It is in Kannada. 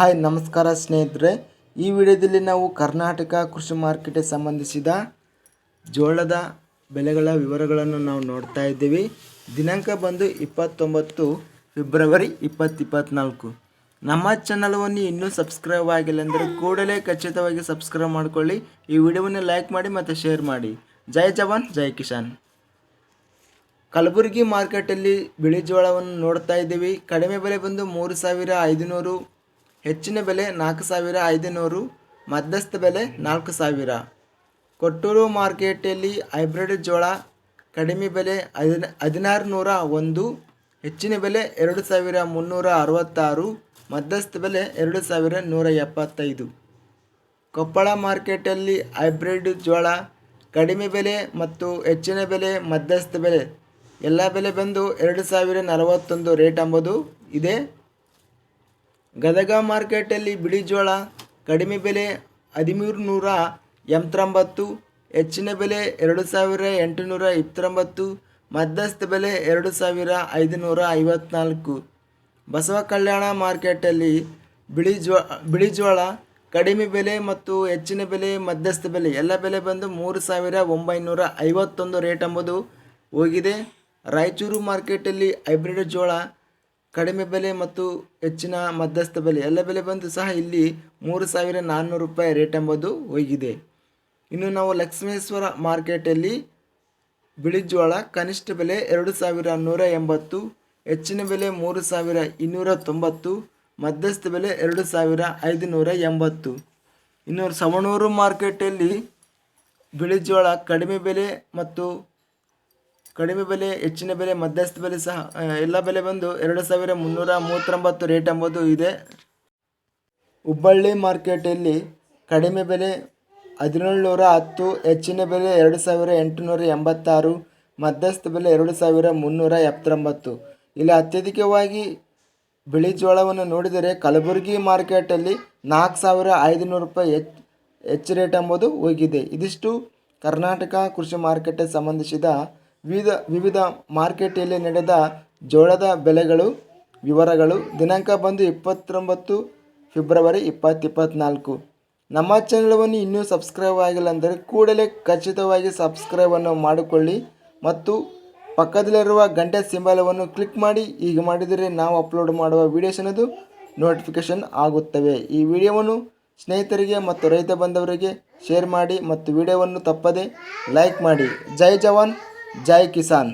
ಹಾಯ್, ನಮಸ್ಕಾರ ಸ್ನೇಹಿತರೆ. ಈ ವಿಡಿಯೋದಲ್ಲಿ ನಾವು ಕರ್ನಾಟಕ ಕೃಷಿ ಮಾರ್ಕೆಟ್ಗೆ ಸಂಬಂಧಿಸಿದ ಜೋಳದ ಬೆಲೆಗಳ ವಿವರಗಳನ್ನು ನಾವು ನೋಡ್ತಾ ಇದ್ದೀವಿ. ದಿನಾಂಕ ಬಂದು ಇಪ್ಪತ್ತೊಂಬತ್ತು ಫೆಬ್ರವರಿ ಇಪ್ಪತ್ತು ಇಪ್ಪತ್ತ್ನಾಲ್ಕು ನಮ್ಮ ಚಾನಲ್ವನ್ನು ಇನ್ನೂ ಸಬ್ಸ್ಕ್ರೈಬ್ ಆಗಿಲ್ಲ ಅಂದರೆ ಕೂಡಲೇ ಖಚಿತವಾಗಿ ಸಬ್ಸ್ಕ್ರೈಬ್ ಮಾಡಿಕೊಳ್ಳಿ. ಈ ವಿಡಿಯೋವನ್ನು ಲೈಕ್ ಮಾಡಿ ಮತ್ತು ಶೇರ್ ಮಾಡಿ. ಜೈ ಜವಾನ್, ಜೈ ಕಿಶಾನ್ ಕಲಬುರಗಿ ಮಾರ್ಕೆಟಲ್ಲಿ ಬಿಳಿ ಜೋಳವನ್ನು ನೋಡ್ತಾ ಇದ್ದೀವಿ. ಕಡಿಮೆ ಬೆಲೆ ಬಂದು ಮೂರು ಸಾವಿರ ಐದುನೂರು ಹೆಚ್ಚಿನ ಬೆಲೆ ನಾಲ್ಕು ಸಾವಿರ ಐದುನೂರು, ಮಧ್ಯಸ್ಥ ಬೆಲೆ ನಾಲ್ಕು ಸಾವಿರ. ಕೊಟ್ಟೂರು ಮಾರ್ಕೆಟಲ್ಲಿ ಹೈಬ್ರಿಡ್ ಜೋಳ ಕಡಿಮೆ ಬೆಲೆ ಹದಿನ ಹದಿನಾರು ನೂರ ಒಂದು, ಹೆಚ್ಚಿನ ಬೆಲೆ ಎರಡು ಸಾವಿರ ಮುನ್ನೂರ ಅರವತ್ತಾರು, ಮಧ್ಯಸ್ಥ ಬೆಲೆ ಎರಡು ಸಾವಿರ ನೂರ ಎಪ್ಪತ್ತೈದು. ಕೊಪ್ಪಳ ಮಾರ್ಕೆಟಲ್ಲಿ ಹೈಬ್ರಿಡ್ ಜೋಳ ಕಡಿಮೆ ಬೆಲೆ ಮತ್ತು ಹೆಚ್ಚಿನ ಬೆಲೆ ಮಧ್ಯಸ್ಥ ಬೆಲೆ. ಎಲ್ಲ ಬೆಲೆ ಬಂದು ಎರಡು ಸಾವಿರ ನಲವತ್ತೊಂದು ರೇಟ್ ಎಂಬುದು ಇದೆ ಗದಗ ಮಾರ್ಕೆಟಲ್ಲಿ ಬಿಳಿ ಜೋಳ, ಕಡಿಮೆ ಬೆಲೆ ಹದಿಮೂರು ನೂರ ಎಂಬತ್ತೊಂಬತ್ತು, ಹೆಚ್ಚಿನ ಬೆಲೆ ಎರಡು ಸಾವಿರ ಎಂಟುನೂರ ಇಪ್ಪತ್ತೊಂಬತ್ತು, ಮಧ್ಯಸ್ಥ ಬೆಲೆ ಎರಡು ಸಾವಿರ ಐದುನೂರ ಐವತ್ನಾಲ್ಕು. ಬಸವ ಕಲ್ಯಾಣ ಮಾರ್ಕೆಟಲ್ಲಿ ಬಿಳಿ ಜೋ, ಬಿಳಿ ಜೋಳ, ಕಡಿಮೆ ಬೆಲೆ ಮತ್ತು ಹೆಚ್ಚಿನ ಬೆಲೆ, ಮಧ್ಯಸ್ಥ ಬೆಲೆ, ಎಲ್ಲ ಬೆಲೆ ಬಂದು ಮೂರು ಸಾವಿರ ಒಂಬೈನೂರ ಐವತ್ತೊಂದು ರೇಟ್ ಎಂಬುದು ಹೋಗಿದೆ. ರಾಯಚೂರು ಮಾರ್ಕೆಟಲ್ಲಿ ಹೈಬ್ರಿಡ್ ಜೋಳ ಕಡಿಮೆ ಬೆಲೆ ಮತ್ತು ಹೆಚ್ಚಿನ ಮಧ್ಯಸ್ಥ ಬೆಲೆ ಎಲ್ಲ ಬೆಲೆ ಬಂದು ಸಹ ಇಲ್ಲಿ ಮೂರು ಸಾವಿರ ನಾನ್ನೂರು ರೂಪಾಯಿ ರೇಟ್ ಎಂಬುದು ಹೋಗಿದೆ. ಇನ್ನು ನಾವು ಲಕ್ಷ್ಮೇಶ್ವರ ಮಾರ್ಕೆಟಲ್ಲಿ ಬಿಳಿ ಜೋಳ ಕನಿಷ್ಠ ಬೆಲೆ ಎರಡು ಸಾವಿರ ನೂರ ಎಂಬತ್ತು, ಹೆಚ್ಚಿನ ಬೆಲೆ ಮೂರು ಸಾವಿರ ಇನ್ನೂರ ತೊಂಬತ್ತು, ಮಧ್ಯಸ್ಥ ಬೆಲೆ ಎರಡು ಸಾವಿರ ಐದುನೂರ ಎಂಬತ್ತು. ಇನ್ನು ಸವಣೂರು ಮಾರ್ಕೆಟಲ್ಲಿ ಬಿಳಿ ಜೋಳ ಕಡಿಮೆ ಬೆಲೆ ಮತ್ತು ಕಡಿಮೆ ಬೆಲೆ, ಹೆಚ್ಚಿನ ಬೆಲೆ, ಮಧ್ಯಸ್ಥ ಬೆಲೆ ಸಹ ಎಲ್ಲ ಬೆಲೆ ಬಂದು ಎರಡು ಸಾವಿರ ಮುನ್ನೂರ ಮೂವತ್ತೊಂಬತ್ತು ರೇಟ್ ಎಂಬುದು ಇದೆ. ಹುಬ್ಬಳ್ಳಿ ಮಾರ್ಕೆಟಲ್ಲಿ ಕಡಿಮೆ ಬೆಲೆ ಹದಿನೇಳು ನೂರ ಹತ್ತು, ಹೆಚ್ಚಿನ ಬೆಲೆ ಎರಡು ಸಾವಿರ ಎಂಟುನೂರ ಎಂಬತ್ತಾರು, ಮಧ್ಯಸ್ಥ ಬೆಲೆ ಎರಡು ಸಾವಿರ ಮುನ್ನೂರ ಎಪ್ಪತ್ತೊಂಬತ್ತು. ಇಲ್ಲಿ ಅತ್ಯಧಿಕವಾಗಿ ಬಿಳಿ ಜೋಳವನ್ನು ನೋಡಿದರೆ ಕಲಬುರಗಿ ಮಾರ್ಕೆಟಲ್ಲಿ ನಾಲ್ಕು ಸಾವಿರ ಐದುನೂರು ರೂಪಾಯಿ ಹೆಚ್ಚು ಹೆಚ್ಚು ರೇಟ್ ಎಂಬುದು ಹೋಗಿದೆ. ಇದಿಷ್ಟು ಕರ್ನಾಟಕ ಕೃಷಿ ಮಾರುಕಟ್ಟೆ ಸಂಬಂಧಿಸಿದ ವಿವಿಧ ವಿವಿಧ ಮಾರ್ಕೆಟಲ್ಲಿ ನಡೆದ ಜೋಳದ ಬೆಲೆಗಳು ವಿವರಗಳು. ದಿನಾಂಕ ಬಂದು ಇಪ್ಪತ್ತೊಂಬತ್ತು ಫೆಬ್ರವರಿ ಇಪ್ಪತ್ತು ಇಪ್ಪತ್ತ್ನಾಲ್ಕು ನಮ್ಮ ಚಾನಲವನ್ನು ಇನ್ನೂ ಸಬ್ಸ್ಕ್ರೈಬ್ ಆಗಿಲ್ಲ ಅಂದರೆ ಕೂಡಲೇ ಖಚಿತವಾಗಿ ಸಬ್ಸ್ಕ್ರೈಬನ್ನು ಮಾಡಿಕೊಳ್ಳಿ ಮತ್ತು ಪಕ್ಕದಲ್ಲಿರುವ ಗಂಟೆ ಸಿಂಬಲವನ್ನು ಕ್ಲಿಕ್ ಮಾಡಿ. ಈಗ ಮಾಡಿದರೆ ನಾವು ಅಪ್ಲೋಡ್ ಮಾಡುವ ವೀಡಿಯೋಸ್ ಅನ್ನೋದು ನೋಟಿಫಿಕೇಷನ್ ಆಗುತ್ತವೆ. ಈ ವಿಡಿಯೋವನ್ನು ಸ್ನೇಹಿತರಿಗೆ ಮತ್ತು ರೈತ ಬಂದವರಿಗೆ ಶೇರ್ ಮಾಡಿ ಮತ್ತು ವಿಡಿಯೋವನ್ನು ತಪ್ಪದೆ ಲೈಕ್ ಮಾಡಿ. ಜೈ ಜವಾನ್. ಜೈ ಕಿಸಾನ್